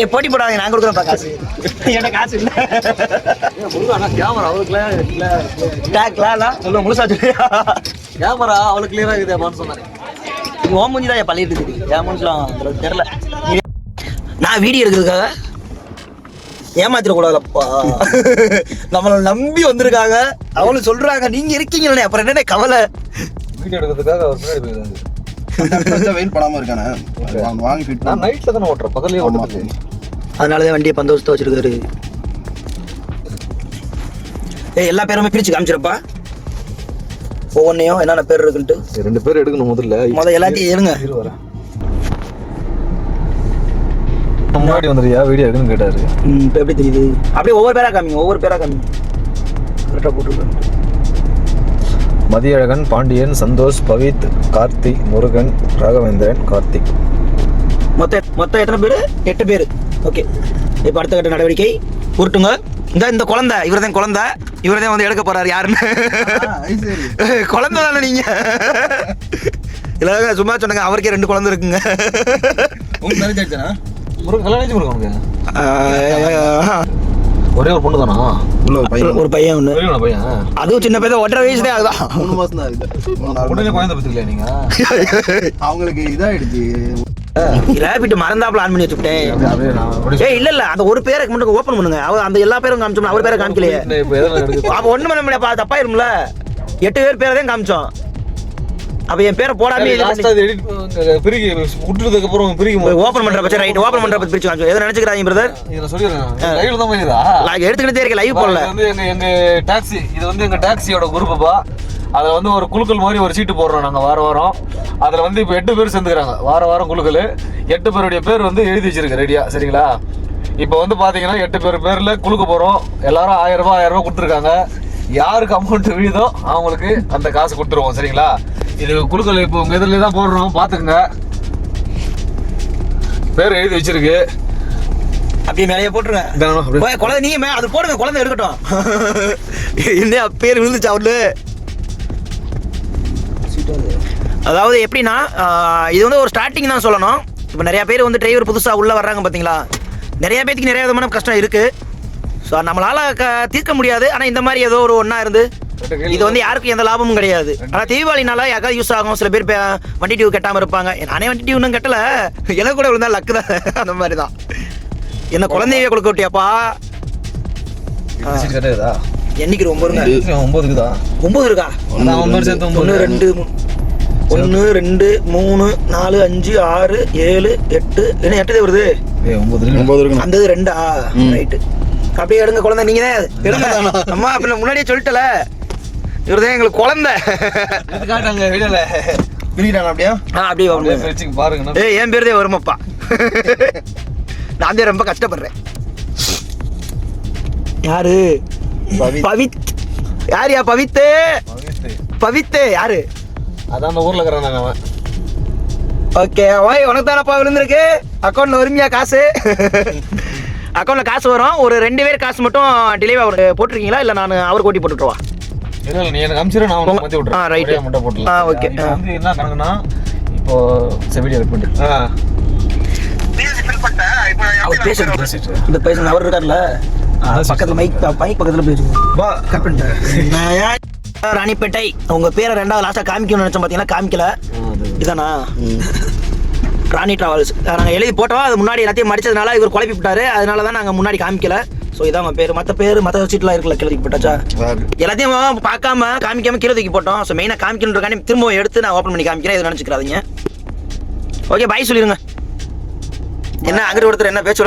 ஏ போட்டி போடாதீங்க நான் கொடுக்குறேன்ப்பா காசு. என்கிட்ட காசு இல்லை. கேமரா அவளுக்குலாம் இல்ல டேக்லாம் சொல்ல முழுசா சொல்லியா கேமரா அவளுக்கு கிளியரா இருக்குது சொன்னேன் இது ஓம் மூஞ்சி தான் பள்ளிட்டு இருக்குது என் மூஞ்சிலாம் தெரியல. நான் வீடியோ எடுக்கிறதுக்காக ஏமாத்திடக்கூடாதுலப்பா நம்மளை நம்பி வந்திருக்காங்க. அவளும் சொல்றாங்க நீங்க இருக்கீங்களே அப்புறம் என்னடே கவலை? வீடியோ எடுக்கிறதுக்காக அவர் முன்னாடி போயிருந்தாங்க வெயில் படாம இருக்கானே. அவன் வாங்கி ஃபிட் நான் நைட்ல தானே ஓட்டுறேன். பகல்லே ஓட்டுறது அதனாலதான் வண்டியை பந்தோபஸ்தா வச்சிருக்காரு. ஏய் எல்லா பேருமே பிரிச்சு காமிச்சிருப்பா. ஒவ்வொன்றையும் என்னென்ன பேர் இருக்குன்ட்டு. ரெண்டு பேர் எடுக்கணும் முதல்ல. முதல்ல எல்லாத்தையும் எடுங்க. முன்னாடி வந்துறியா வீடியோ எடுக்கணும்னு கேட்டாரு. ம், இப்போ எப்படி தெரியுது? அப்படியே ஒவ்வொரு பேரா காமிங்க ஒவ்வொரு பேரா காமிங்க. கரெக்டாக போட்டுருக்காங்க. மதியழகன் பாண்டியன் சந்தோஷ் பவித் கார்த்தி முருகன் ராகவேந்திரன் கார்த்திக். மொத்தம் மொத்தம் எத்தனை பேர்? எட்டு பேர். ஓகே. இப்போ அடுத்த கட்ட நடவடிக்கை. உருட்டுங்க. இந்த இந்த குழந்தை இவர் தான் குழந்தை. இவர் தான் வந்து எடுக்க போறாரு யாருன்னு. குழந்தை தானே நீங்க? இல்லை சும்மா சொன்னாங்க அவருக்கே ரெண்டு குழந்தை இருக்குங்க. உங்க மேரேஜ் ஆயிடுச்சானா முருகன் கல்யாணம் உனக்கு ஒரே ஒரு பொண்ணு தானா உள்ள ஒரு பையன் ஒரு பையன் ஒன்று பெரியவனா பையன். அதுவும் சின்ன பையன் ஒன்றரை வயசு தான் அதுதான். மூணு மாசம் தான் இருக்குது உடனே குழந்தை பத்துக்கல நீங்க? அவங்களுக்கு இதாயிடுச்சு. ரேபிட் மறந்தாப்புல ஆன் பண்ணி வச்சுட்டேன் ஏய் இல்ல இல்ல. அந்த ஒரு பேரை மட்டும் ஓபன் பண்ணுங்க. அவர் அந்த எல்லா பேரும் காமிச்சோம் அவர் பேரை காமிக்கலையே. அப்ப ஒண்ணு பண்ண முடியாது தப்பாயிரும்ல. எட்டு பேர் பேரை தான் காமிச்சோம். அப்ப என் பேரை போடாம பிரிக்கி விட்டுறதுக்கு அப்புறம் பிரிக்க ஓபன் பண்ற பட்சம் ரைட் ஓபன் பண்ற பட்சம் பிரிச்சு காமிச்சோம் எதை நினைச்சுக்கிறாங்க பிரதர் இதை சொல்லிடுறேன் லைவ்ல தான் போயிருதா எடுத்துக்கிட்டே இருக்க லைவ் போடல. வந்து எங்க எங்க டாக்ஸி இது வந்து எங்க டாக்ஸியோட குரூப்புப்பா அதுல வந்து ஒரு குழுக்கள் மாதிரி ஒரு சீட்டு போடுறோம் நாங்க வார வாரம். அதுல வந்து இப்போ எட்டு பேர் சேர்ந்துக்கிறாங்க வார வாரம் குழுக்கள். எட்டு பேருடைய பேர் வந்து எழுதி வச்சிருக்கு ரெடியா சரிங்களா? இப்போ வந்து பாத்தீங்கன்னா எட்டு பேர் பேர்ல குழுக்க போறோம். எல்லாரும் ஆயிரம் ரூபாய் ஆயிரம் ரூபாய் கொடுத்துருக்காங்க. யாருக்கு அமௌண்ட் விழுதோ அவங்களுக்கு அந்த காசு கொடுத்துருவோம் சரிங்களா? இது குழுக்கள் இப்போ உங்க இதில் தான் போடுறோம். பாத்துக்கங்க பேர் எழுதி வச்சிருக்கு. அப்படியே மேலேயே போட்டுருங்க. குழந்தை நீங்க மே- அது போடுங்க குழந்தை எடுக்கட்டும் என்ன பேர் விழுந்துச்சு அவரு அதாவது எப்படின்னா இது வந்து ஒரு ஸ்டார்டிங் தான் சொல்லணும். இப்போ நிறைய பேர் வந்து டிரைவர் புதுசாக உள்ளே வர்றாங்க பார்த்தீங்களா நிறைய பேத்துக்கு நிறைய விதமான கஷ்டம் இருக்குது ஸோ நம்மளால் க தீர்க்க முடியாது. ஆனால் இந்த மாதிரி ஏதோ ஒரு ஒன்றா இருந்து இது வந்து யாருக்கும் எந்த லாபமும் கிடையாது. ஆனால் தீபாவளினால யாருக்காவது யூஸ் ஆகும்? சில பேர் வண்டி டியூ கட்டாமல் இருப்பாங்க. நானே வண்டி டியூ இன்னும் கட்டல. எனக்கு கூட விழுந்தா லக்கு தான். அந்த மாதிரி தான் என்ன குழந்தைய கொடுக்க விட்டியாப்பா? என்னைக்கு ரொம்ப இருங்க ஒன்பதுக்கு தான் ஒம்பது இருக்கா? ஒன்பது சேர்த்து ஒன்பது. ஒன்று ரெண்டு ஒன்று ரெண்டு மூணு நாலு அஞ்சு ஆறு ஏழு எட்டு. என்ன எட்டு வருது? ஒன்பது இருக்கு. ஒன்பது இருக்கணும். அந்த இது ரெண்டா? ரைட்டு அப்படியே எடுங்க குழந்தை. நீங்க தான் எடுங்க. அம்மா அப்ப நான் முன்னாடியே சொல்லிட்டல. இவர் தான் எங்களுக்கு குழந்தை. காட்டாங்க வீடியோல பிரிக்கிறாங்க அப்படியா? ஆ அப்படியே பாருங்க என் பேர் தான் வருமப்பா. நான் தான் ரொம்ப கஷ்டப்படுறேன். யாரு? பவித். பவித். யார் யா பவித்து. பவித்து யாரு? அதான் அந்த ஊர்ல இருக்கிறான் அவன். ஓகே ஓய் உனக்கு தானப்பா விழுந்திருக்கு? அக்கௌண்ட்ல வருமியா காசு? அக்கௌண்ட்ல காசு வரும். ஒரு ரெண்டு பேர் காசு மட்டும் டிலே அவர் போட்டிருக்கீங்களா? இல்லை நான் அவருக்கு ஓட்டி போட்டுட்டுருவா? இல்ல இல்ல நீ எனக்கு அனுப்பிச்சிரு நான் உனக்கு மாத்தி விட்டுறேன். ஒரே மட்டும் போட்டுலாம் ஆ, வந்து என்ன கணக்குனா இப்போ கட் பண்ணிட்டு. ஆ. அவர் பேசிட்டு. இந்த பேசுங்க அவர் இருக்கார்ல பக்கத்துல மைக் மைக் பக்கத்துல பேசுங்க பா. கட் பண்ணிட்டேன். நான் ராணிப்பேட்டை. உங்க பேரை ரெண்டாவது லாஸ்டா காமிக்கணும்னு நினைச்சோம் பாத்தீங்கன்னா காமிக்கல. இதுதானா? ராணி டிராவல்ஸ் நாங்கள் எழுதி போட்டோம். அது முன்னாடி எல்லாத்தையும் மடிச்சதுனால இவர் குழப்பி விட்டாரு அதனால தான் நாங்கள் முன்னாடி காமிக்கல. ஸோ இதான் பேர். மற்ற பேர் மற்ற சீட்லாம் இருக்குல்ல கீழே தூக்கி போட்டாச்சா எல்லாத்தையும் பார்க்காம காமிக்காம கீழே தூக்கி போட்டோம் ஸோ மெயினாக காமிக்கணுன்றக்காண்டி திரும்ப எடுத்து நான் ஓப்பன் பண்ணி காமிக்கிறேன். இதை நினச்சிக்கிறாதீங்க ஓகே பாய் சொல்லிடுங்க என்ன அங்கிட்டு ஒருத்தர் என்ன பேச்சு